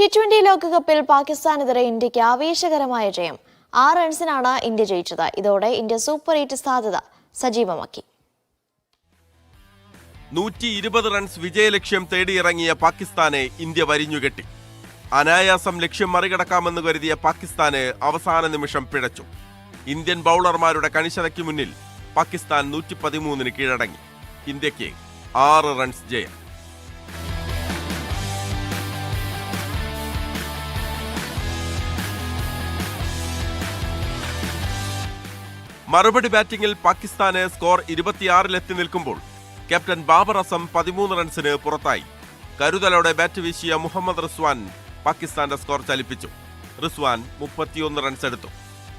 T twenty ലോകകപ്പിൽ പാകിസ്ഥാനെതിരെ ഇന്ത്യയ്ക്ക് ആവേശകരമായ ജയം. ആറ് റൺസിനാണ് ഇന്ത്യ ജയിച്ചത്. ഇതോടെ ഇന്ത്യ സൂപ്പർ എയ്റ്റ് സാധ്യത സജീവമാക്കി. നൂറ്റി ഇരുപത് റൺസ് വിജയലക്ഷ്യം തേടിയിറങ്ങിയ പാകിസ്ഥാനെ ഇന്ത്യ വരിഞ്ഞുകെട്ടി. അനായാസം ലക്ഷ്യം മറികടക്കാമെന്ന് കരുതിയ പാകിസ്ഥാന് അവസാന നിമിഷം പിഴച്ചു. ഇന്ത്യൻ ബൗളർമാരുടെ കണിശതയ്ക്ക് മുന്നിൽ പാകിസ്ഥാൻ നൂറ്റി പതിമൂന്നിന് കീഴടങ്ങി. ഇന്ത്യയ്ക്ക് ആറ് റൺസ് ജയം. മറുപടി ബാറ്റിംഗിൽ പാകിസ്ഥാന് സ്കോർ ഇരുപത്തിയാറിലെത്തി നിൽക്കുമ്പോൾ ക്യാപ്റ്റൻ ബാബർ അസം പതിമൂന്ന് റൺസിന് പുറത്തായി. കരുതലോടെ ബാറ്റ് വീശിയ മുഹമ്മദ് റിസ്വാൻ പാകിസ്ഥാന്റെ സ്കോർ ചലിപ്പിച്ചു. റിസ്വാൻ മുപ്പത്തിയൊന്ന് റൺസ് എടുത്തു.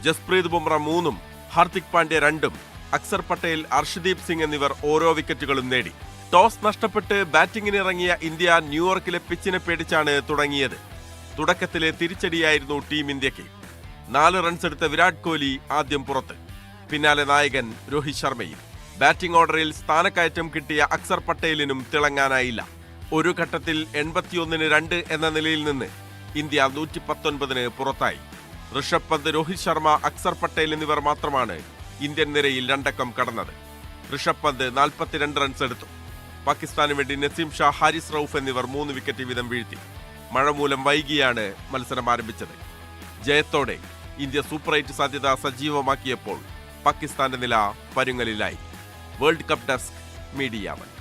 ജസ്പ്രീത് ബുംറ മൂന്നും ഹാർദിക് പാണ്ഡ്യ രണ്ടും അക്സർ പട്ടേൽ അർഷദീപ് സിംഗ് എന്നിവർ ഓരോ വിക്കറ്റുകളും നേടി. ടോസ് നഷ്ടപ്പെട്ട് ബാറ്റിംഗിനിറങ്ങിയ ഇന്ത്യ ന്യൂയോർക്കിലെ പിച്ചിനെ പേടിച്ചാണ് തുടങ്ങിയത്. തുടക്കത്തിലെ തിരിച്ചടിയായിരുന്നു ടീം ഇന്ത്യയ്ക്ക്. നാല് റൺസ് എടുത്ത വിരാട് കോഹ്ലി ആദ്യം പുറത്ത്. പിന്നാലെ നായകൻ രോഹിത് ശർമ്മയും. ബാറ്റിംഗ് ഓർഡറിൽ സ്ഥാനക്കയറ്റം കിട്ടിയ അക്സർ പട്ടേലിനും തിളങ്ങാനായില്ല. ഒരു ഘട്ടത്തിൽ എൺപത്തിയൊന്നിന് രണ്ട് എന്ന നിലയിൽ നിന്ന് ഇന്ത്യ നൂറ്റി പത്തൊൻപതിന് പുറത്തായി. ഋഷഭ് പന്ത് രോഹിത് ശർമ്മ അക്സർ പട്ടേൽ എന്നിവർ മാത്രമാണ് ഇന്ത്യൻ നിരയിൽ രണ്ടക്കം കടന്നത്. ഋഷഭ് പന്ത് നാൽപ്പത്തിരണ്ട് റൺസ് എടുത്തു. പാകിസ്ഥാന് വേണ്ടി നസീം ഷാ ഹാരിസ് റൌഫ് എന്നിവർ മൂന്ന് വിക്കറ്റ് വീതം വീഴ്ത്തി. മഴ മൂലം വൈകിയാണ് മത്സരം ആരംഭിച്ചത്. ജയത്തോടെ ഇന്ത്യ സൂപ്പർ എയ്റ്റ് സാധ്യത സജീവമാക്കിയപ്പോൾ പാകിസ്ഥാന്റെ നില പരുങ്ങലിലായി. World cup desk media one.